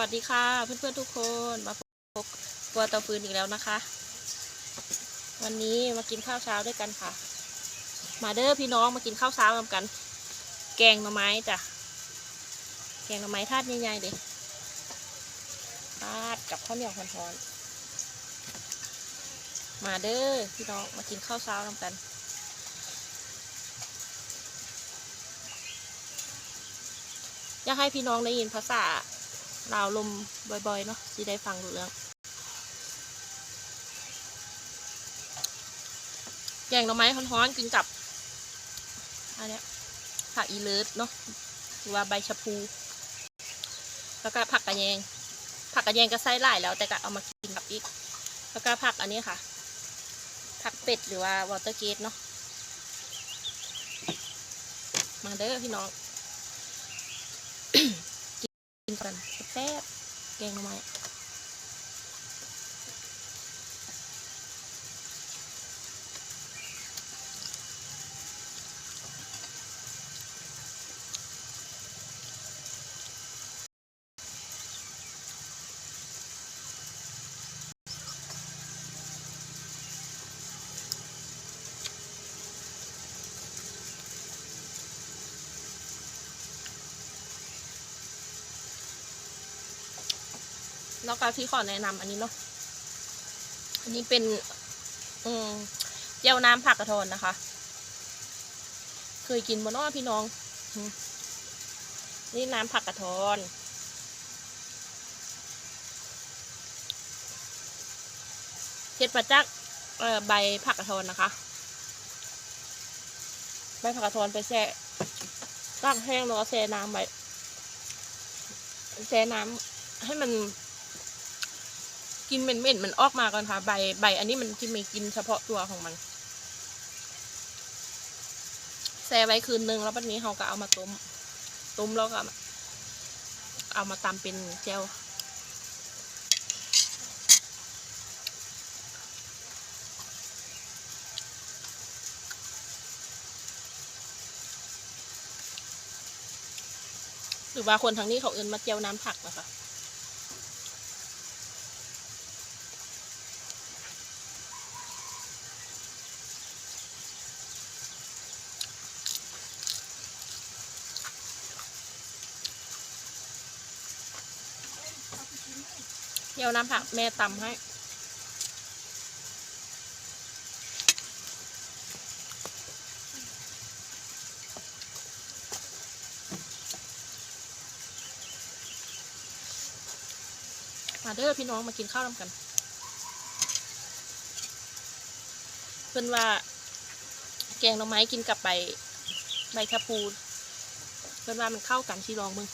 วัสดีค่ะ เพื่อนๆทุกคนมาพบกัวเตาฟืนอีกแล้วนะคะ วันนี้มากินข้าวเช้าด้วยกันค่ะ มาเด้อพี่น้องมากินข้าวเช้ากันแกงหน่อไม้จ้ะแกงหน่อไม้ทาดใหญ่ๆเลยทาดกับข้าวเหนียวร้อนๆมาเด้อพี่น้องมากินข้าวเช้ากันอยากให้พี่น้องได้ยินภาษา ลาวลมบ่อยๆเนาะจะได้ฟังรู้เรื่องแกงหน่อไม้ฮ้อนๆกินกับอันนี้ผักอีเลิศเนาะหรือว่าใบชะพูแล้วก็ผักกระแยง ผักกระแยงก็ใส่หลายแล้ว แต่ก็เอามากินกับอีก แล้วก็ผักอันนี้ค่ะ ผักเป็ดหรือว่าวอเตอร์เกตเนาะมาเด้อพี่น้อง กินกันแซ่บแกงหน่อไม แล้วก็ที่ขอแนะนำอันนี้เนาะอันนี้เป็น อืมเจียวน้ำผักกระทอนนะคะ เคยกินบนอ้อพี่น้อง นี่น้ำผักกระทอนเฮ็ดมาจากเอ่อใบผักกระทอนนะคะ ใบผักกระทอนไปแช่ตากแห้งแล้วก็แช่น้ำไว้แช่น้ำให้มัน กินเหม็นๆมันออกมาก่อนค่ะ ใบใบ อันนี้มันจะมีกินเฉพาะตัวของมันแช่ไว้คืนนึงแล้ววันนี้เราก็เอามาต้มต้มแล้วก็เอามาตำเป็นเจลหรือว่าคนทางนี้เขาเอินมาเจียวน้ำผักนะคะ เดี๋ยวน้ำผักแม่ตำให้ มาเด้อพี่น้องมากินข้าวนำกัน เพื่อนว่า แกงหน่อไม้กินกับใบใบชะพูเพื่อนว่ามันเข้ากันชีลองมึง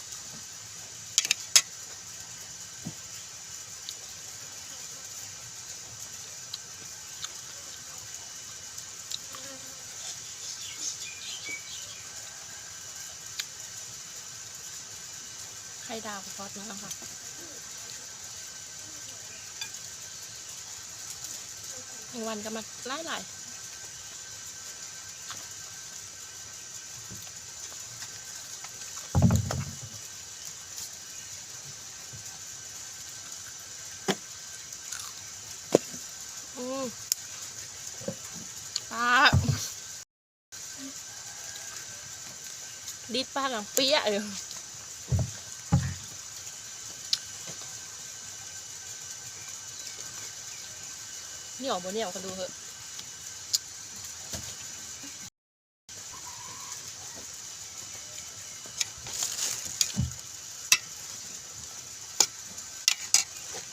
ดาวกับซอสนะคะหนึ่งวันก็มาไล่หลายอืมปลาดิดปลาหลังเปี้ยเลย เหนียวบนเหนียวกันดูเถอะ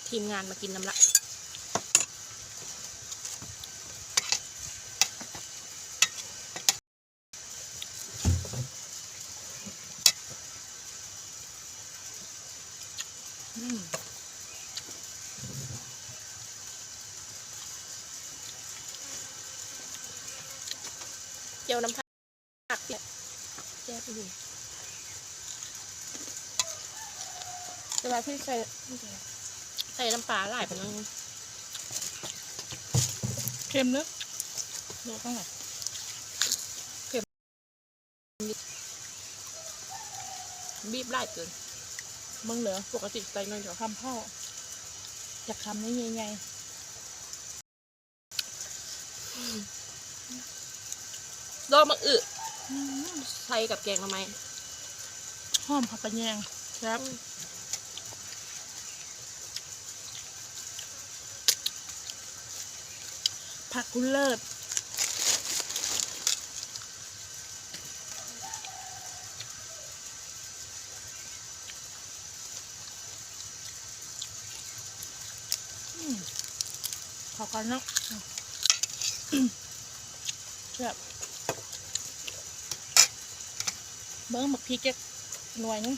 ทีมงานมากินน้ำละอืม ยวน้ำผักเนี่ยแย่ไปดูเวลาที่ใส่ใส่น้ำปลาหลายไปนึงเค็มเนอะโลเท่าไหร่บีบหลายเกินมืองเหนือปกติใส่น้อยเดี๋ยวคำเผาอยากคำนี้ใหญ่ ดอกมะอึๆอืมใส่กับแกงทำไมหอมผักกระแยงครับผักกุเลิศอืมขอกันเนาะอืมแบบเบิ้งหมักพริกแกหน่วยนึง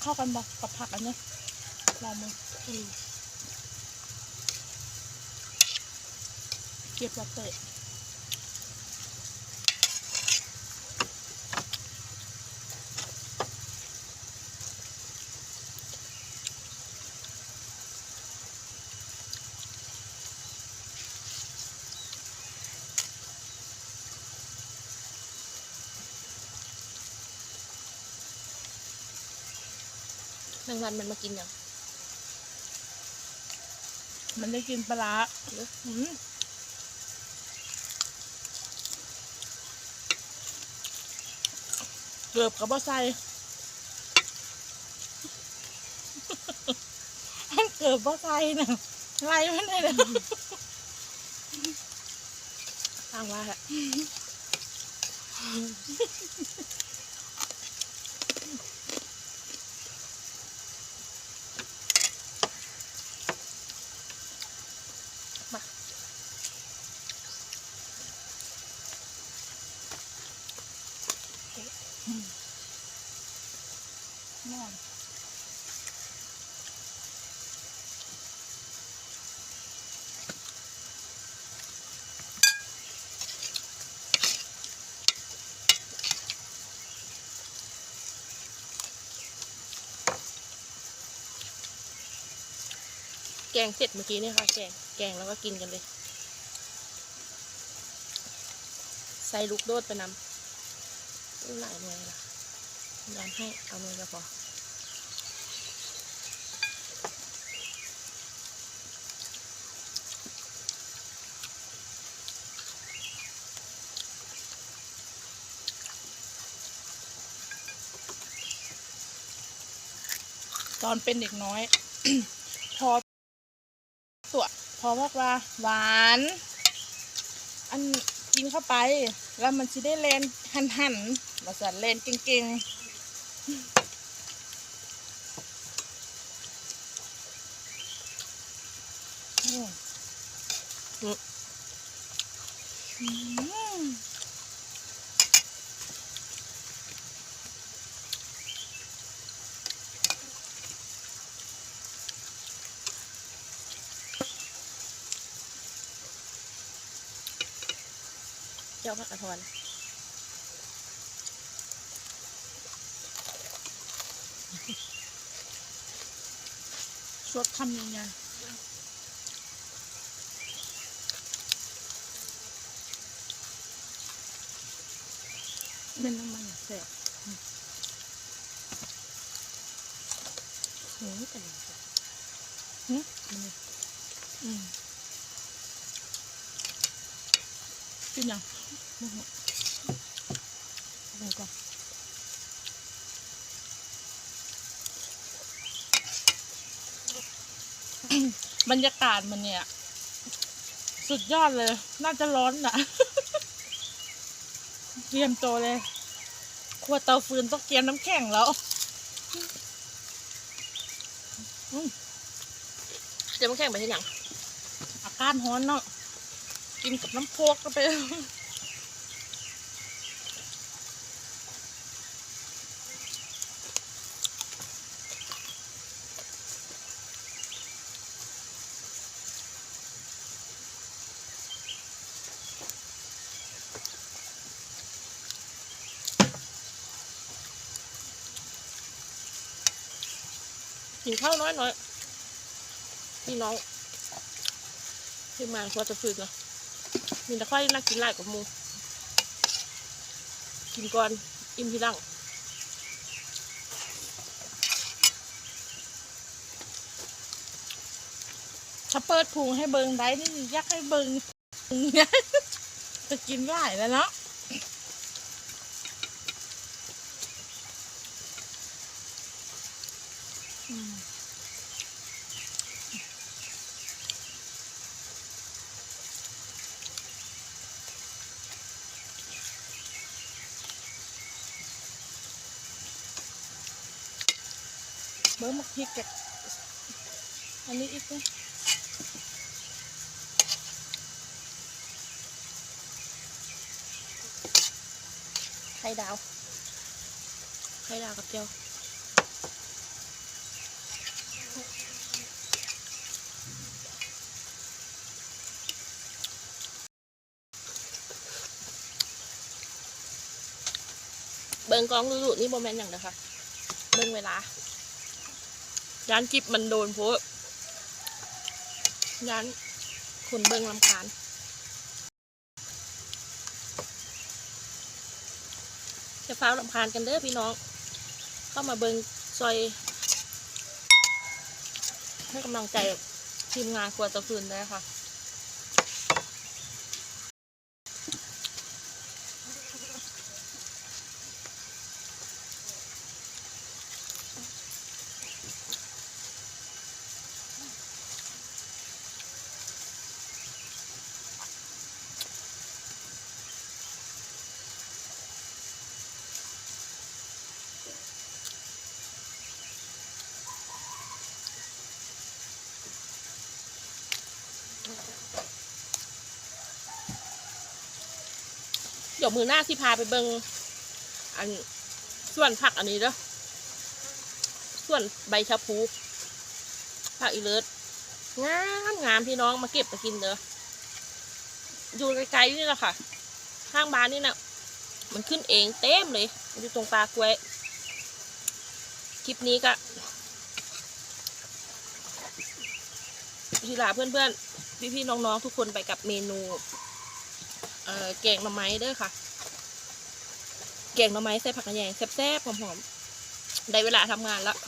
เข้ากันบอกกับผักอันนี้ลองมือ เก็บลาเตะแมงวันมันมากินอย่างมันได้กินปลาร้า หรือ อืม เกือบกับบ่ใส่มันเกือบบ่ใส่นะไรมันเลยนะข้างว่าแหละ งเสร็จเมื่อกี้เนี่ยค่ะ แกง แกงแล้วก็กินกันเลย ใส่ลูกโดดไปนำหลายหน่วยละยอมให้เอาหน่วยก็พอตอนเป็นเด็กน้อย พอพอกว่าหวาน อันกินเข้าไป แล้วมันจะได้เลนหันหันมาสั่นเลนเก่งๆ อืม อืม เจ้าพักกระทอนสดคำยังไงเป็นน้ำมันแสบโอ้ยแต่หนึ่งจ้ะหึมันเนี่ยอืมกินยัง โมโหอะไรก่อนบรรยากาศมันเนี่ย สุดยอดเลย น่าจะร้อนนะเตรียมตัวเลยขวดเตาฟืนต้องเตรียมน้ำแข็งแล้วเดี๋ยวมันแข่งไปที่หยังอาการฮ้อนเนาะกินกับน้ำโคกก็ไป กินข้าวน้อยน้อยพี่น้องที่มาควรจะฝึกนะมีแต่ค่อยนักกินไล่กับมูกินก่อนอิ่มทีหลังถ้าเปิดพุงให้เบิงได้นี่ยากให้เบิงเนี่ยจะกินได้แล้วเนาะ เบิร์มักพริกกับอันนี้อีกนะไข่ดาวไข่ดาวกับเจียวเบิ่งกล้องดูๆนี่โมเมนต์อย่างเดียวค่ะ เบิ่งเวลา ย้านกิบมันโดนโพะย้านคนเบิ้งลำคาญจะฟ้าลำคาญกันเด้อพี่น้อง เข้ามาเบิ้งซอยให้กำลังใจทีมงานครัวตะฟืนได้ค่ะ ยวมือหน้าที่พาไปเบิงอันส่วนผักอันนี้เด้อส่วนใบชะพูผักอีเลิศงามงามพี่น้องมาเก็บไปกินเด้ออยู่ไกลๆนี่แหละค่ะ ข้างบ้านนี่นะมันขึ้นเองเต็มเลย อยู่ตรงปลากล้วยคลิปนี้ก็ทีลาเพื่อนๆ พี่ๆ น้องๆ ทุกคนไปกับเมนู แกงหน่อไม้เด้อค่ะ แกงหน่อไม้ใส่ผักกระแยงแซ่บๆหอมๆได้เวลาทำงานแล้ว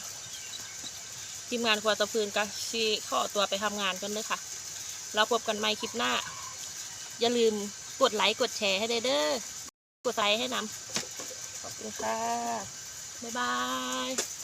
ทีมงานครัวตะพืนก็ชีข้อตัวไปทำงานกันเด้อค่ะ เราพบกันใหม่คลิปหน้า อย่าลืมกดไลค์กดแชร์ให้ได้เด้อกดไลค์ให้นำขอบคุณค่ะ บ๊ายบาย